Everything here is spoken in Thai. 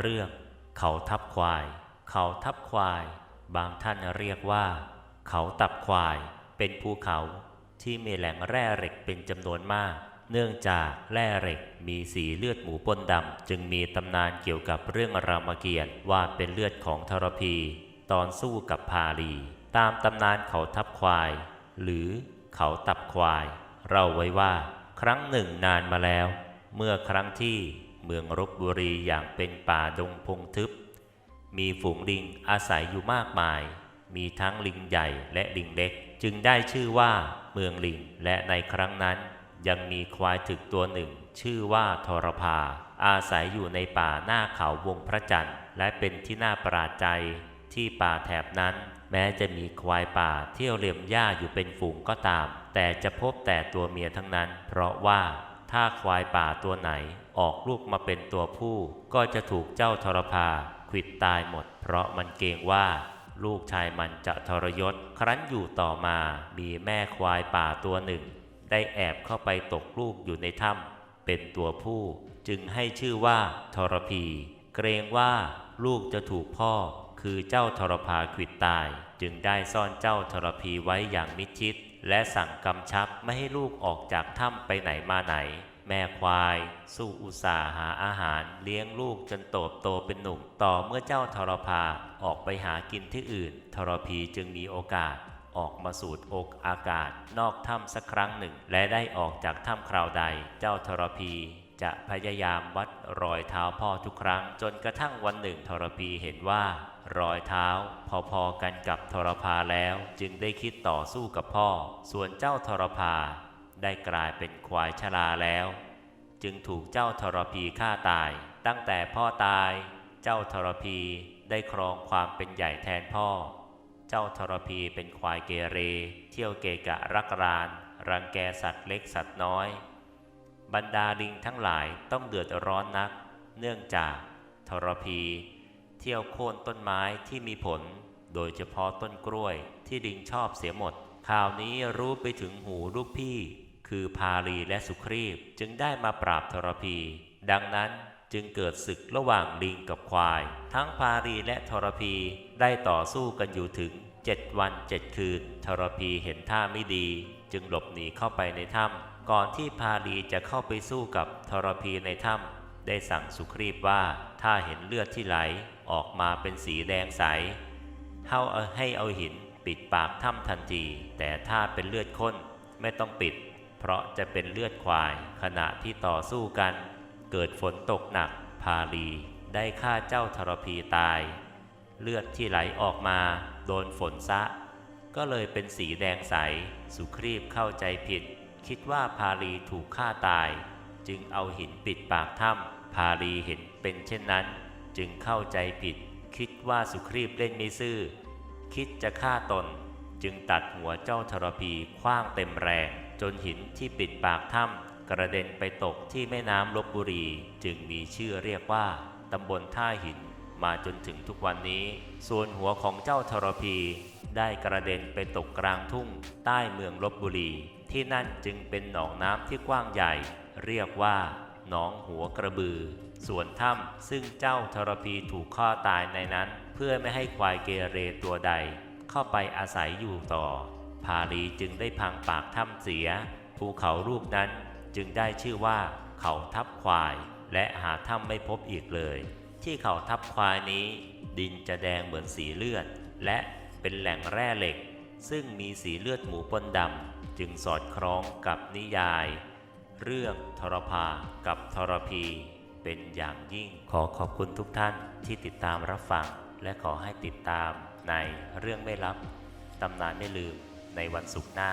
เรื่อง เขาทับควาย เขาทับควาย บางท่านเรียกว่า เขาตับควาย เป็นภูเขาที่มีแหล่งแร่เหล็กเป็นจำนวนมาก เนื่องจากแร่เหล็กมีสีเลือดหมูปนดำจึงมีตำนานเกี่ยวกับเรื่องรามเกียรติ์ว่าเป็นเลือดของทรพี ตอนสู้กับพาลี ตามตำนานเขาทับควาย หรือเขาตับควาย เราไว้ว่า ครั้งหนึ่งนานมาแล้ว เมื่อครั้งที่ เมืองรบบุรีอย่างเป็นป่าดงพงทึบ มีฝูงลิงอาศัยอยู่มากมาย มีทั้งลิงใหญ่และลิงเล็ก จึงได้ชื่อว่าเมืองลิง และในครั้งนั้นยังมีควายถึกตัวหนึ่ง ชื่อว่าทรพา อาศัยอยู่ในป่าหน้าเขาวงพระจันทร์ และเป็นที่น่าประหลาดใจที่ป่าแถบนั้น แม้จะมีควายป่าเที่ยวเลียมหญ้าอยู่เป็นฝูงก็ตาม แต่จะพบแต่ตัวเมียทั้งนั้น เพราะว่าถ้าควายป่าตัวไหน ออกลูกมาเป็นตัวผู้ ก็จะถูกเจ้าทรพาขิดตายหมด เพราะมันเกรงว่า ลูกชายมันจะทรยศ ครั้นอยู่ต่อมามีแม่ควายป่าตัวหนึ่ง ได้แอบเข้าไปตกลูกอยู่ในถ้ำเป็นตัวผู้ จึงให้ชื่อว่าทรพี เกรงว่าลูกจะถูกพ่อ คือเจ้าทรพาขิดตาย จึงได้ซ่อนเจ้าทรพีไว้อย่างมิดชิด และสั่งกำชับไม่ให้ลูกออกจากถ้ำไปไหนมาไหน แม่ควาย สู้อุตสาหาอาหารเลี้ยงลูกจนโตบโตเป็นหนุ่มต่อเมื่อเจ้าทรพาออกไปหากินที่อื่น ทรพีจึงมีโอกาสออกมาสูดอกอากาศ นอกถ้ำสักครั้งหนึ่ง และได้ออกจากถ้ำคราวใด เจ้าทรพีจะพยายามวัดรอยเท้าพ่อทุกครั้ง จนกระทั่งวันหนึ่งทรพีเห็นว่ารอยเท้า พอๆกันกับทรพาแล้ว จึงได้คิดต่อสู้กับพ่อ ส่วนเจ้าทรพา ได้กลายเป็นควายชราแล้ว จึงถูกเจ้าทรพีฆ่าตาย ตั้งแต่พ่อตาย เจ้าทรพีได้ครองความเป็นใหญ่แทนพ่อ เจ้าทรพีเป็นควายเกเร เที่ยวเกะกะรักราน รังแกสัตว์เล็กสัตว์น้อย บรรดาลิงทั้งหลายต้องเดือดร้อนนัก เนื่องจากทรพี เที่ยวโค่นต้นไม้ที่มีผล โดยเฉพาะต้นกล้วยที่ลิงชอบเสียหมดข่าวนี้รู้ไปถึงหูลูกพี่ คือพาลีและสุครีบจึงได้มาปราบทรพี ดังนั้นจึงเกิดศึกระหว่างลิงกับควาย ทั้งพาลีและทรพีได้ต่อสู้กันอยู่ถึง7วันเจ็ดคืนทรพีเห็นท่าไม่ดี จึงหลบหนีเข้าไปในถ้ำก่อนที่พาลีจะเข้าไปสู้กับทรพีในถ้ำได้สั่งสุครีบว่าถ้าเห็นเลือดที่ไหลออกมาเป็นสีแดงใสเฮาเอาให้เอาหินปิดปากถ้ำทันที แต่ถ้าเป็นเลือดข้นไม่ต้องปิด เพราะจะเป็นเลือดควายขณะที่ต่อสู้กัน เกิดฝนตกหนัก พาลีได้ฆ่าเจ้าทรพีตาย เลือดที่ไหลออกมา โดนฝนซะ ก็เลยเป็นสีแดงใส สุครีบเข้าใจผิด คิดว่าพาลีถูกฆ่าตาย จึงเอาหินปิดปากถ้ำพาลีเห็นเป็นเช่นนั้น จึงเข้าใจผิด คิดว่าสุครีบเล่นไม่ซื่อ คิดจะฆ่าตน จึงตัดหัวเจ้าทรพีคว้างเต็มแรง จนหินที่ปิดปากถ้ำกระเด็นไปตกที่แม่น้ำลบบุรี จึงมีชื่อเรียกว่าตำบลท่าหินมาจนถึงทุกวันนี้ ส่วนหัวของเจ้าทรพี ได้กระเด็นไปตกกลางทุ่ง ใต้เมืองลบบุรี ที่นั่นจึงเป็นหนองน้ำที่กว้างใหญ่ เรียกว่าหนองหัวกระบือ ส่วนถ้ำซึ่งเจ้าทรพีถูกฆ่าตายในนั้น เพื่อไม่ให้ควายเกเรตัวใด เข้าไปอาศัยอยู่ต่อพาลีจึงได้พังปากถ้ำเสีย ภูเขาลูกนั้นจึงได้ชื่อว่าเขาทับควาย และหาถ้ำไม่พบอีกเลย ที่เขาทับควายนี้ ดินจะแดงเหมือนสีเลือด และเป็นแหล่งแร่เหล็ก ซึ่งมีสีเลือดหมูปนดำจึงสอดคล้องกับนิยาย เรื่องทรพากับทรพี เป็นอย่างยิ่งขอขอบคุณทุกท่านที่ติดตามรับฟังและขอให้ติดตาม ในเรื่องไม่ลับตำนานไม่ลืมในวันศุกร์หน้า